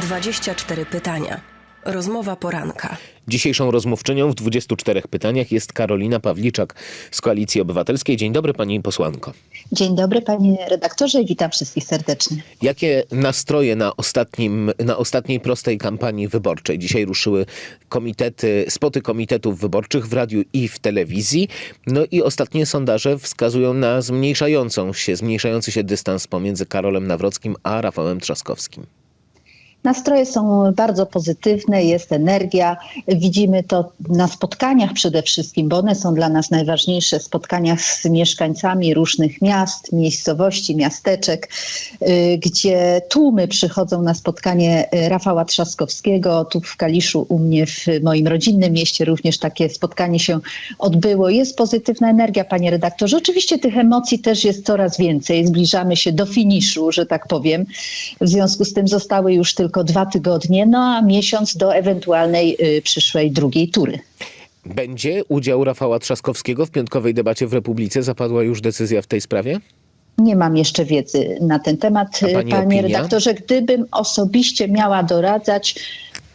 24 pytania. Rozmowa poranka. Dzisiejszą rozmówczynią w 24 pytaniach jest Karolina Pawliczak z Koalicji Obywatelskiej. Dzień dobry pani posłanko. Dzień dobry panie redaktorze i witam wszystkich serdecznie. Jakie nastroje na, ostatnim, na ostatniej prostej kampanii wyborczej? Dzisiaj ruszyły komitety, spoty komitetów wyborczych w radiu i w telewizji. No i ostatnie sondaże wskazują na zmniejszającą się, zmniejszający się dystans pomiędzy Karolem Nawrockim a Rafałem Trzaskowskim. Nastroje są bardzo pozytywne, jest energia. Widzimy to na spotkaniach przede wszystkim, bo one są dla nas najważniejsze. Spotkaniach z mieszkańcami różnych miast, miejscowości, miasteczek, y, gdzie tłumy przychodzą na spotkanie y, Rafała Trzaskowskiego. Tu w Kaliszu, u mnie w moim rodzinnym mieście również takie spotkanie się odbyło. Jest pozytywna energia, panie redaktorze. Oczywiście tych emocji też jest coraz więcej. Zbliżamy się do finiszu, że tak powiem. W związku z tym zostały już tylko tylko dwa tygodnie, no a miesiąc do ewentualnej y, przyszłej drugiej tury. Będzie udział Rafała Trzaskowskiego w piątkowej debacie w Republice? Zapadła już decyzja w tej sprawie? Nie mam jeszcze wiedzy na ten temat, pani panie opinia? redaktorze. Gdybym osobiście miała doradzać,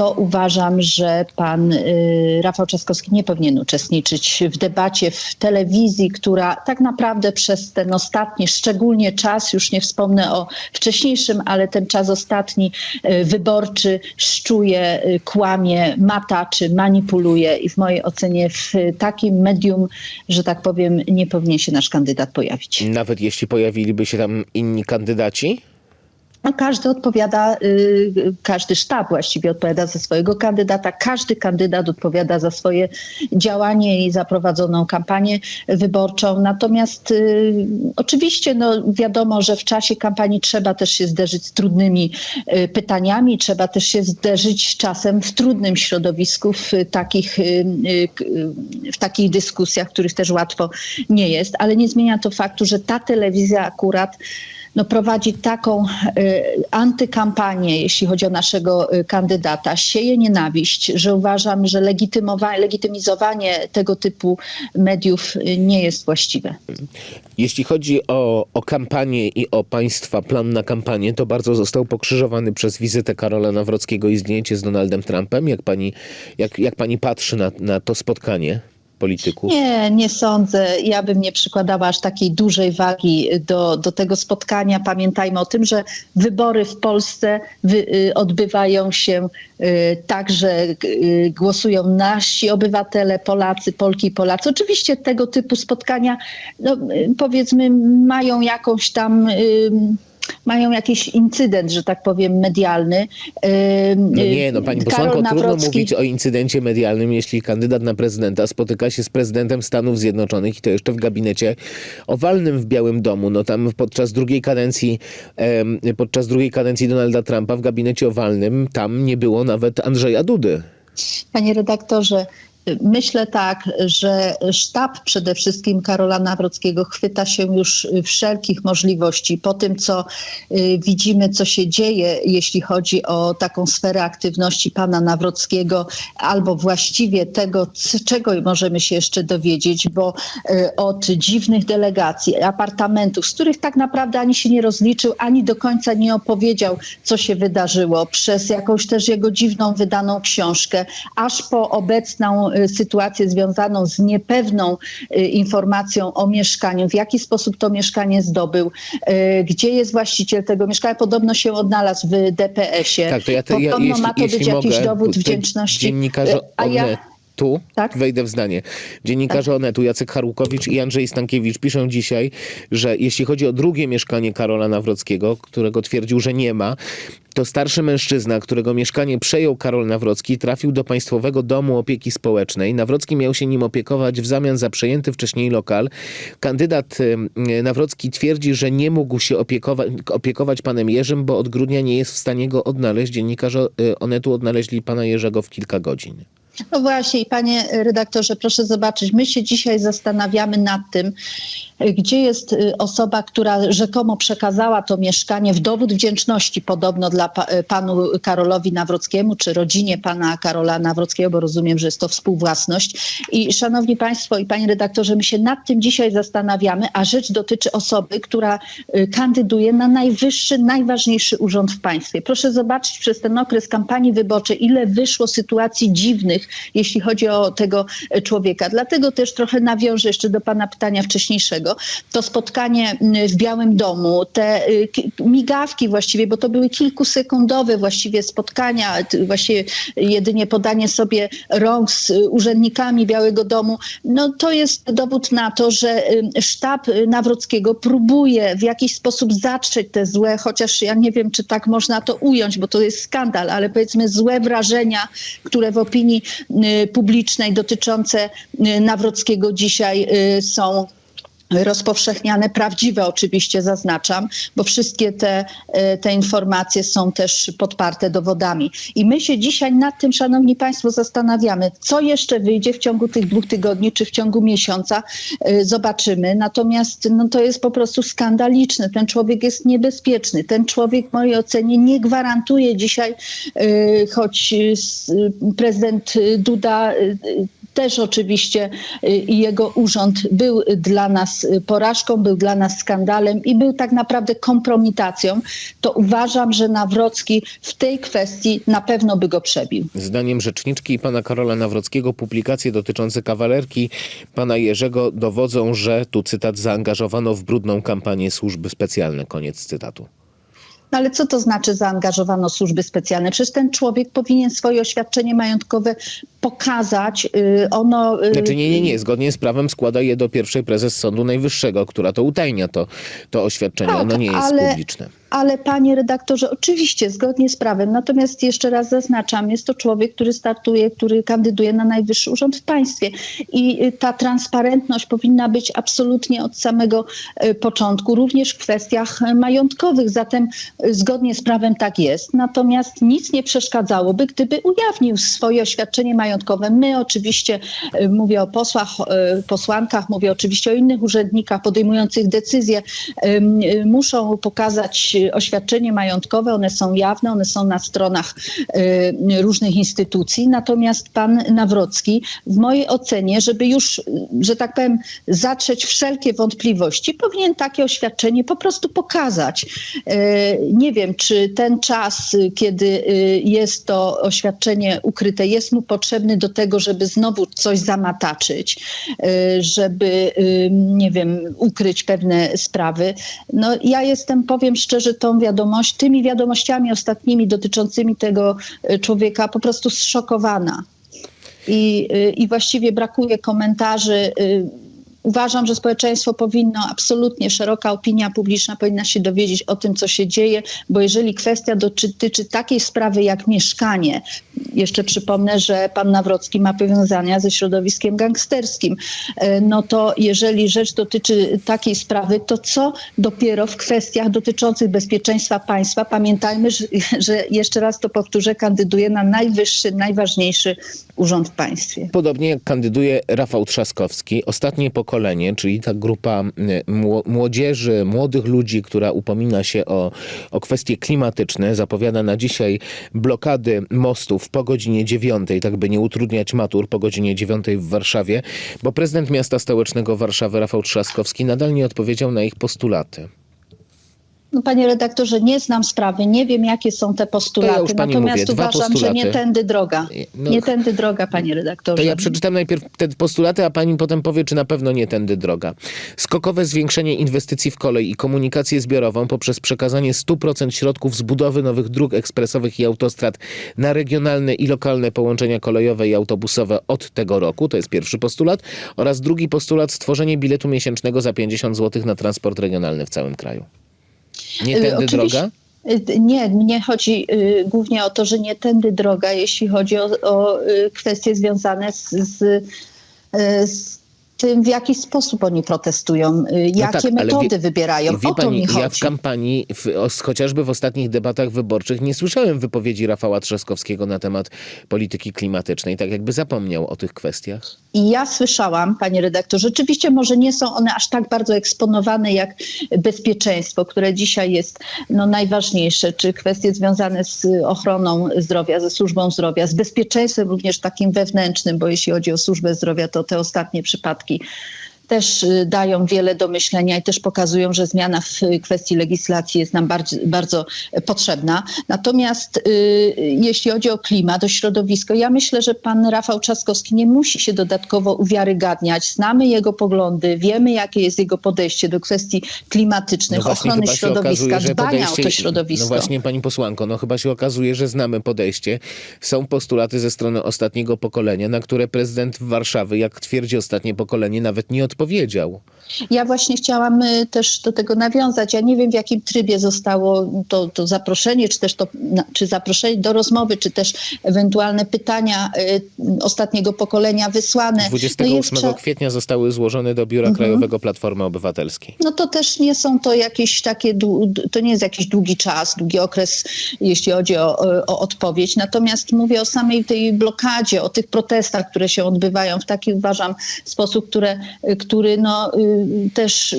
to uważam, że pan y, Rafał Trzaskowski nie powinien uczestniczyć w debacie w telewizji, która tak naprawdę przez ten ostatni, szczególnie czas, już nie wspomnę o wcześniejszym, ale ten czas ostatni y, wyborczy szczuje, y, kłamie, mataczy, manipuluje i w mojej ocenie w takim medium, że tak powiem, nie powinien się nasz kandydat pojawić. Nawet jeśli pojawiliby się tam inni kandydaci? No, każdy odpowiada, y, każdy sztab właściwie odpowiada za swojego kandydata, każdy kandydat odpowiada za swoje działanie i za prowadzoną kampanię wyborczą. Natomiast y, oczywiście no, wiadomo, że w czasie kampanii trzeba też się zderzyć z trudnymi y, pytaniami, trzeba też się zderzyć czasem w trudnym środowisku, w takich, w takich dyskusjach, których też łatwo nie jest, ale nie zmienia to faktu, że ta telewizja akurat no, prowadzi taką y, antykampanię, jeśli chodzi o naszego y, kandydata, sieje nienawiść, że uważam, że legitymizowanie tego typu mediów y, nie jest właściwe. Jeśli chodzi o, o kampanię i o państwa plan na kampanię, to bardzo został pokrzyżowany przez wizytę Karola Nawrockiego i zdjęcie z Donaldem Trumpem. Jak pani, jak, jak pani patrzy na, na to spotkanie polityków? Nie, nie sądzę. Ja bym nie przykładała aż takiej dużej wagi do, do tego spotkania. Pamiętajmy o tym, że wybory w Polsce wy, y, odbywają się y, tak, że y, głosują nasi obywatele, Polacy, Polki i Polacy. Oczywiście tego typu spotkania, no, powiedzmy, mają jakąś tam. y, mają jakiś incydent, że tak powiem, medialny. No nie, no pani posłanko, Karol trudno Nawrocki- mówić o incydencie medialnym, jeśli kandydat na prezydenta spotyka się z prezydentem Stanów Zjednoczonych i to jeszcze w gabinecie owalnym w Białym Domu. No tam podczas drugiej kadencji, podczas drugiej kadencji Donalda Trumpa w gabinecie owalnym tam nie było nawet Andrzeja Dudy. Panie redaktorze, myślę tak, że sztab przede wszystkim Karola Nawrockiego chwyta się już wszelkich możliwości po tym, co y, widzimy, co się dzieje, jeśli chodzi o taką sferę aktywności pana Nawrockiego, albo właściwie tego, czego możemy się jeszcze dowiedzieć, bo y, od dziwnych delegacji, apartamentów, z których tak naprawdę ani się nie rozliczył, ani do końca nie opowiedział, co się wydarzyło, przez jakąś też jego dziwną wydaną książkę, aż po obecną sytuację związaną z niepewną y, informacją o mieszkaniu, w jaki sposób to mieszkanie zdobył, y, gdzie jest właściciel tego mieszkania. Podobno się odnalazł w DPS-ie. Tak, to ja, to ja Podobno jeśli, ma to być jakiś dowód wdzięczności. Dziennikarze Y, A ja, Onetu, Tak? wejdę w zdanie. Dziennikarze Onetu Jacek Harłukowicz i Andrzej Stankiewicz piszą dzisiaj, że jeśli chodzi o drugie mieszkanie Karola Nawrockiego, którego twierdził, że nie ma, to starszy mężczyzna, którego mieszkanie przejął Karol Nawrocki, trafił do Państwowego Domu Opieki Społecznej. Nawrocki miał się nim opiekować w zamian za przejęty wcześniej lokal. Kandydat Nawrocki twierdzi, że nie mógł się opiekować, opiekować panem Jerzym, bo od grudnia nie jest w stanie go odnaleźć. Dziennikarze y, Onetu odnaleźli pana Jerzego w kilka godzin. No właśnie, panie redaktorze, proszę zobaczyć, my się dzisiaj zastanawiamy nad tym, gdzie jest y, osoba, która rzekomo przekazała to mieszkanie w dowód wdzięczności podobno dla y, panu Karolowi Nawrockiemu, czy rodzinie pana Karola Nawrockiego, bo rozumiem, że jest to współwłasność. I szanowni państwo i panie redaktorze, my się nad tym dzisiaj zastanawiamy, a rzecz dotyczy osoby, która y, kandyduje na najwyższy, najważniejszy urząd w państwie. Proszę zobaczyć przez ten okres kampanii wyborczej, ile wyszło sytuacji dziwnych, jeśli chodzi o tego e, człowieka. Dlatego też trochę nawiążę jeszcze do pana pytania wcześniejszego. To spotkanie w Białym Domu, te y, ki- migawki właściwie, bo to były kilkusekundowe właściwie spotkania, właściwie jedynie podanie sobie rąk z y, urzędnikami Białego Domu, no to jest dowód na to, że sztab y, Nawrockiego próbuje w jakiś sposób zatrzeć te złe, chociaż ja nie wiem, czy tak można to ująć, bo to jest skandal, ale powiedzmy złe wrażenia, które w opinii publicznej dotyczące y, Nawrockiego dzisiaj y, są rozpowszechniane, prawdziwe oczywiście zaznaczam, bo wszystkie te, e, te informacje są też podparte dowodami. I my się dzisiaj nad tym, szanowni państwo, zastanawiamy, co jeszcze wyjdzie w ciągu tych dwóch tygodni, czy w ciągu miesiąca, e, zobaczymy. Natomiast no, to jest po prostu skandaliczne. Ten człowiek jest niebezpieczny. Ten człowiek w mojej ocenie nie gwarantuje dzisiaj, e, choć prezydent Duda też oczywiście y, jego urząd był dla nas y, porażką, był dla nas skandalem i był tak naprawdę kompromitacją, to uważam, że Nawrocki w tej kwestii na pewno by go przebił. Zdaniem rzeczniczki pana Karola Nawrockiego publikacje dotyczące kawalerki pana Jerzego dowodzą, że, tu cytat, zaangażowano w brudną kampanię służby specjalne. Koniec cytatu. No ale co to znaczy zaangażowano służby specjalne? Przecież ten człowiek powinien swoje oświadczenie majątkowe pokazać. y, Ono, y, Znaczy nie, nie, nie. Zgodnie z prawem składa je do pierwszej prezes Sądu Najwyższego, która to utajnia to, to oświadczenie. Tak, Ono nie jest ale- publiczne. Ale panie redaktorze, oczywiście zgodnie z prawem. Natomiast jeszcze raz zaznaczam, jest to człowiek, który startuje, który kandyduje na najwyższy urząd w państwie. I y, ta transparentność powinna być absolutnie od samego y, początku, również w kwestiach y, majątkowych. Zatem zgodnie z prawem tak jest. Natomiast nic nie przeszkadzałoby, gdyby ujawnił swoje oświadczenie majątkowe. My oczywiście, mówię o posłach, posłankach, mówię oczywiście o innych urzędnikach podejmujących decyzje, muszą pokazać oświadczenie majątkowe, one są jawne, one są na stronach y, różnych instytucji. Natomiast pan Nawrocki, w mojej ocenie, żeby już, że tak powiem, zatrzeć wszelkie wątpliwości, powinien takie oświadczenie po prostu pokazać. Y, Nie wiem, czy ten czas, y, kiedy jest to oświadczenie ukryte, jest mu potrzebny do tego, żeby znowu coś zamataczyć, żeby, nie wiem, ukryć pewne sprawy. No ja jestem, powiem szczerze, tą wiadomość, tymi wiadomościami ostatnimi dotyczącymi tego y, człowieka po prostu zszokowana. I, y, i właściwie brakuje komentarzy. Uważam, że społeczeństwo powinno, absolutnie szeroka opinia publiczna powinna się dowiedzieć o tym, co się dzieje, bo jeżeli kwestia dotyczy takiej sprawy jak mieszkanie, jeszcze przypomnę, że pan Nawrocki ma powiązania ze środowiskiem gangsterskim, e, no to jeżeli rzecz dotyczy takiej sprawy, to co dopiero w kwestiach dotyczących bezpieczeństwa państwa? Pamiętajmy, że, że jeszcze raz to powtórzę, kandyduje na najwyższy, najważniejszy urząd w państwie. Podobnie jak kandyduje Rafał Trzaskowski, ostatnie pokolenie, czyli ta grupa mło- młodzieży, młodych ludzi, która upomina się o, o kwestie klimatyczne, zapowiada na dzisiaj blokady mostów po godzinie dziewiątej, tak by nie utrudniać matur po godzinie dziewiątej w Warszawie, bo prezydent miasta stołecznego Warszawy, Rafał Trzaskowski, nadal nie odpowiedział na ich postulaty. No, panie redaktorze, nie znam sprawy, nie wiem jakie są te postulaty, ja natomiast mówię, uważam, że postulaty. nie tędy droga. No, nie tędy droga, panie redaktorze. To ja przeczytam najpierw te postulaty, a pani potem powie, czy na pewno nie tędy droga. Skokowe zwiększenie inwestycji w kolej i komunikację zbiorową poprzez przekazanie 100% środków z budowy nowych dróg ekspresowych i autostrad na regionalne i lokalne połączenia kolejowe i autobusowe od tego roku. To jest pierwszy postulat. Oraz drugi postulat stworzenie biletu miesięcznego za 50 zł na transport regionalny w całym kraju. Nie tędy oczywiście- droga? Y, Nie, mnie chodzi y, głównie o to, że nie tędy droga, jeśli chodzi o, o y, kwestie związane z, z, z tym, w jaki sposób oni protestują, y, jakie tak, metody wie- wybierają. Wie o to pani, mi chodzi. ja w kampanii, w, chociażby w ostatnich debatach wyborczych, nie słyszałem wypowiedzi Rafała Trzaskowskiego na temat polityki klimatycznej, tak jakby zapomniał o tych kwestiach. I ja słyszałam, panie redaktor, rzeczywiście może nie są one aż tak bardzo eksponowane jak bezpieczeństwo, które dzisiaj jest no, najważniejsze, czy kwestie związane z ochroną zdrowia, ze służbą zdrowia, z bezpieczeństwem również takim wewnętrznym, bo jeśli chodzi o służbę zdrowia, to te ostatnie przypadki lucky też y, dają wiele do myślenia i też pokazują, że zmiana w kwestii legislacji jest nam bardzo, bardzo potrzebna. Natomiast y, jeśli chodzi o klimat, o środowisko, ja myślę, że pan Rafał Trzaskowski nie musi się dodatkowo uwiarygadniać. Znamy jego poglądy, wiemy jakie jest jego podejście do kwestii klimatycznych, ochrony chyba się środowiska, okazuje, dbania o to środowisko. No właśnie, pani posłanko, no chyba się okazuje, że znamy podejście. Są postulaty ze strony ostatniego pokolenia, na które prezydent Warszawy, jak twierdzi ostatnie pokolenie, nawet nie odpowiedział. Ja właśnie chciałam y, też do tego nawiązać. Ja nie wiem, w jakim trybie zostało to, to zaproszenie, czy też to, czy zaproszenie do rozmowy, czy też ewentualne pytania y, ostatniego pokolenia wysłane. 28 No jeszcze- kwietnia zostały złożone do Biura Krajowego Platformy Obywatelskiej. No to też nie są to jakieś takie, to nie jest jakiś długi czas, długi okres, jeśli chodzi o, o odpowiedź. Natomiast mówię o samej tej blokadzie, o tych protestach, które się odbywają w taki, uważam, sposób, które, który no, y, też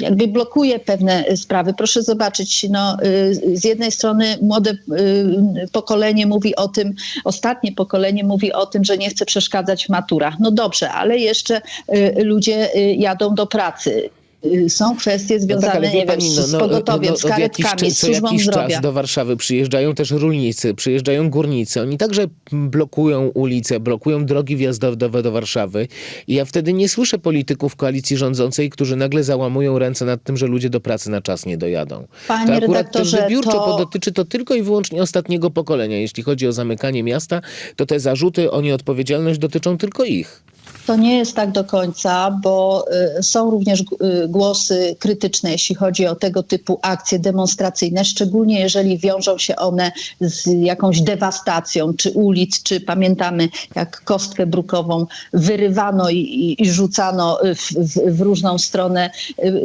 jakby blokuje pewne sprawy. Proszę zobaczyć, no, y, z jednej strony młode y, pokolenie mówi o tym, ostatnie pokolenie mówi o tym, że nie chce przeszkadzać w maturach. No dobrze, ale jeszcze ludzie jadą do pracy. Y, Są kwestie związane, ale wie nie wiem, pani, z, z pogotowiem, z od jakiś karetkami, czas- z służbą jakiś zdrowia. czas do Warszawy przyjeżdżają też rolnicy, przyjeżdżają górnicy. Oni także blokują ulice, blokują drogi wjazdowe do Warszawy. I ja wtedy nie słyszę polityków koalicji rządzącej, którzy nagle załamują ręce nad tym, że ludzie do pracy na czas nie dojadą. Panie to akurat też wybiórczo, to- dotyczy to tylko i wyłącznie ostatniego pokolenia. Jeśli chodzi o zamykanie miasta, to te zarzuty o nieodpowiedzialność dotyczą tylko ich. To nie jest tak do końca, bo y, są również y, głosy krytyczne, jeśli chodzi o tego typu akcje demonstracyjne, szczególnie jeżeli wiążą się one z jakąś dewastacją, czy ulic, czy pamiętamy, jak kostkę brukową wyrywano i, i, i rzucano w, w, w różną stronę.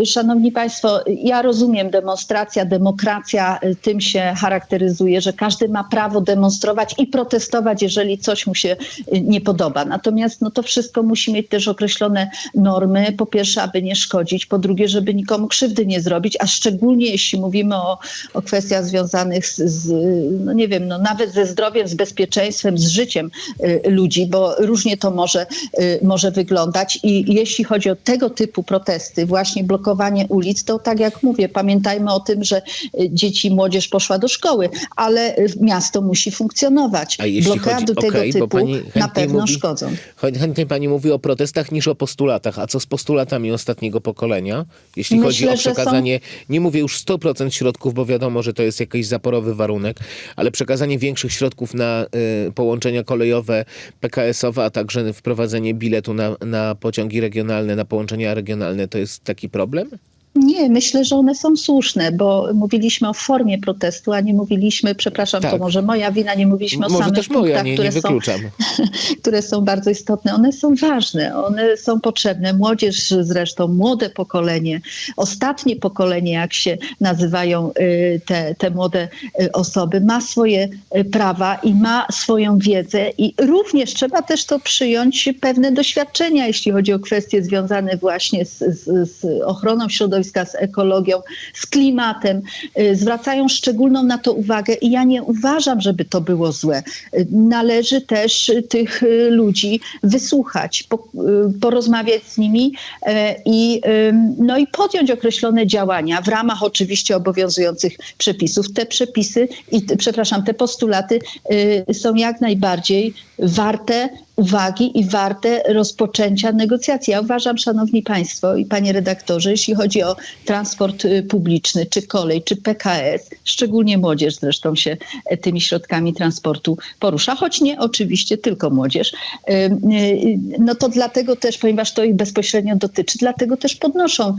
Y, Szanowni Państwo, ja rozumiem demonstracja, demokracja tym się charakteryzuje, że każdy ma prawo demonstrować i protestować, jeżeli coś mu się nie podoba. Natomiast no, to wszystko musi mieć też określone normy. Po pierwsze, aby nie szkodzić, po drugie, żeby nikomu krzywdy nie zrobić, a szczególnie jeśli mówimy o, o kwestiach związanych z, z, no nie wiem, no nawet ze zdrowiem, z bezpieczeństwem, z życiem y, ludzi, bo różnie to może, y, może wyglądać. I jeśli chodzi o tego typu protesty, właśnie blokowanie ulic, to tak jak mówię, pamiętajmy o tym, że y, dzieci i młodzież poszła do szkoły, ale y, miasto musi funkcjonować. A jeśli Blokady chodzi, tego typu pani na pewno mówi, szkodzą. choć Chętniej pani mówi o protestach niż o postulatach. A co z postulatami ostatniego pokolenia? Jeśli Myślę, chodzi o że są- przekazanie, nie mówię już 100% środków, bo wiadomo, że to jest jakiś zaporowy warunek, ale przekazanie większych środków na y, połączenia kolejowe, PKS-owe, a także wprowadzenie biletu na, na pociągi regionalne, na połączenia regionalne, to jest taki problem? Nie, myślę, że one są słuszne, bo mówiliśmy o formie protestu, a nie mówiliśmy, przepraszam, Tak. to może moja wina, nie mówiliśmy o Może samych też moja, punktach, nie, które, nie są, wykluczam. które są bardzo istotne. One są ważne, one są potrzebne. Młodzież zresztą, młode pokolenie, ostatnie pokolenie, jak się nazywają y, te, te młode y, osoby, ma swoje y, prawa i ma swoją wiedzę i również trzeba też to przyjąć pewne doświadczenia, jeśli chodzi o kwestie związane właśnie z, z, z ochroną środowiska, z ekologią, z klimatem. Y, Zwracają szczególną na to uwagę i ja nie uważam, żeby to było złe. Y, Należy też y, tych ludzi wysłuchać, po, porozmawiać z nimi y, i, no i podjąć określone działania w ramach oczywiście obowiązujących przepisów. Te przepisy i przepraszam, te postulaty są jak najbardziej warte uwagi i warte rozpoczęcia negocjacji. Ja uważam, szanowni państwo i panie redaktorze, jeśli chodzi o transport y, publiczny, czy kolej, czy PKS, szczególnie młodzież zresztą się e, tymi środkami transportu porusza, choć nie oczywiście tylko młodzież, y, y, no to dlatego też, ponieważ to ich bezpośrednio dotyczy, dlatego też podnoszą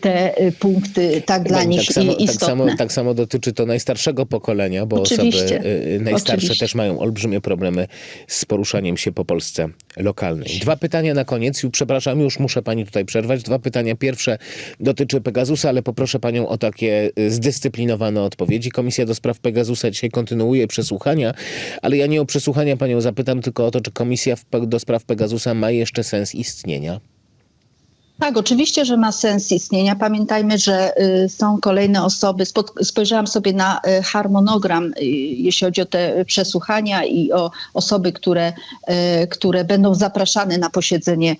te punkty tak dla Tak, nich tak, samo, i- tak, istotne. samo, tak samo dotyczy to najstarszego pokolenia, bo Oczywiście. osoby najstarsze Oczywiście. też mają olbrzymie problemy z poruszaniem się po Polsce Polsce lokalnej. Dwa pytania na koniec. Przepraszam, już muszę pani tutaj przerwać. Dwa pytania. Pierwsze dotyczy Pegasusa, ale poproszę panią o takie y, zdyscyplinowane odpowiedzi. Komisja do spraw Pegasusa dzisiaj kontynuuje przesłuchania, ale ja nie o przesłuchania panią zapytam, tylko o to, czy komisja do spraw Pegasusa ma jeszcze sens istnienia. Tak, oczywiście, że ma sens istnienia. Pamiętajmy, że y, są kolejne osoby. Spojrzałam sobie na y, harmonogram, y, jeśli chodzi o te przesłuchania i o osoby, które, które będą zapraszane na posiedzenie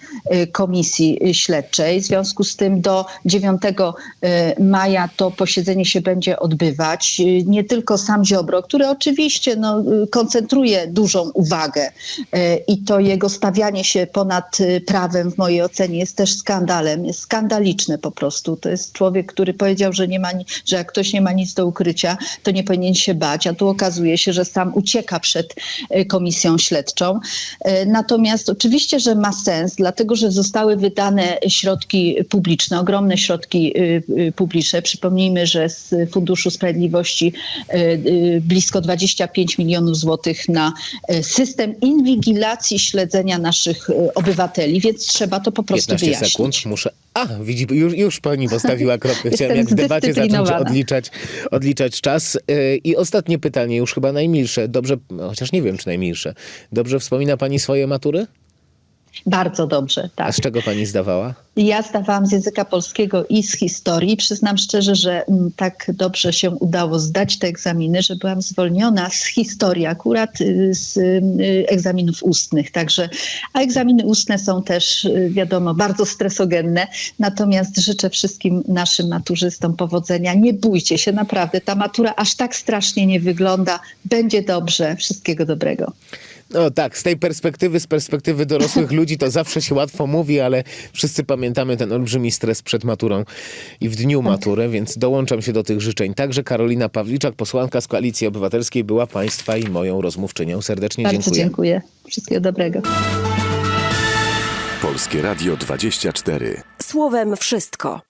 komisji śledczej. W związku z tym do 9 y, maja to posiedzenie się będzie odbywać. Nie tylko sam Ziobro, który oczywiście no, koncentruje dużą uwagę i to jego stawianie się ponad prawem w mojej ocenie jest też skandalem, jest skandaliczne po prostu. To jest człowiek, który powiedział, że, nie ma, że jak ktoś nie ma nic do ukrycia, to nie powinien się bać, a tu okazuje się, że sam ucieka przed y, komisją śledczą. Y, Natomiast oczywiście, że ma sens, dlatego że zostały wydane środki publiczne, ogromne środki y, publiczne. Przypomnijmy, że z Funduszu Sprawiedliwości blisko 25 milionów złotych na system inwigilacji śledzenia naszych obywateli, więc trzeba to po prostu 15 wyjaśnić. sekund. Muszę. A, widzi, już, już pani postawiła kropkę. Chciałem jak w debacie zacząć odliczać, odliczać czas. Yy, I ostatnie pytanie, już chyba najmilsze. Dobrze, chociaż nie wiem, czy najmilsze. Dobrze wspomina pani swoje matury? Bardzo dobrze, A tak. z czego pani zdawała? Ja zdawałam z języka polskiego i z historii. Przyznam szczerze, że mm, tak dobrze się udało zdać te egzaminy, że byłam zwolniona z historii akurat y, z y, egzaminów ustnych. Także, a egzaminy ustne są też, y, wiadomo, bardzo stresogenne. Natomiast życzę wszystkim naszym maturzystom powodzenia. Nie bójcie się, naprawdę. Ta matura aż tak strasznie nie wygląda. Będzie dobrze. Wszystkiego dobrego. No tak, z tej perspektywy, z perspektywy dorosłych ludzi to zawsze się łatwo mówi, ale wszyscy pamiętamy ten olbrzymi stres przed maturą i w dniu matury, więc dołączam się do tych życzeń. Także Karolina Pawliczak, posłanka z Koalicji Obywatelskiej, była państwa i moją rozmówczynią. Serdecznie Bardzo dziękuję. dziękuję. Wszystkiego dobrego. Polskie Radio 24. Słowem wszystko.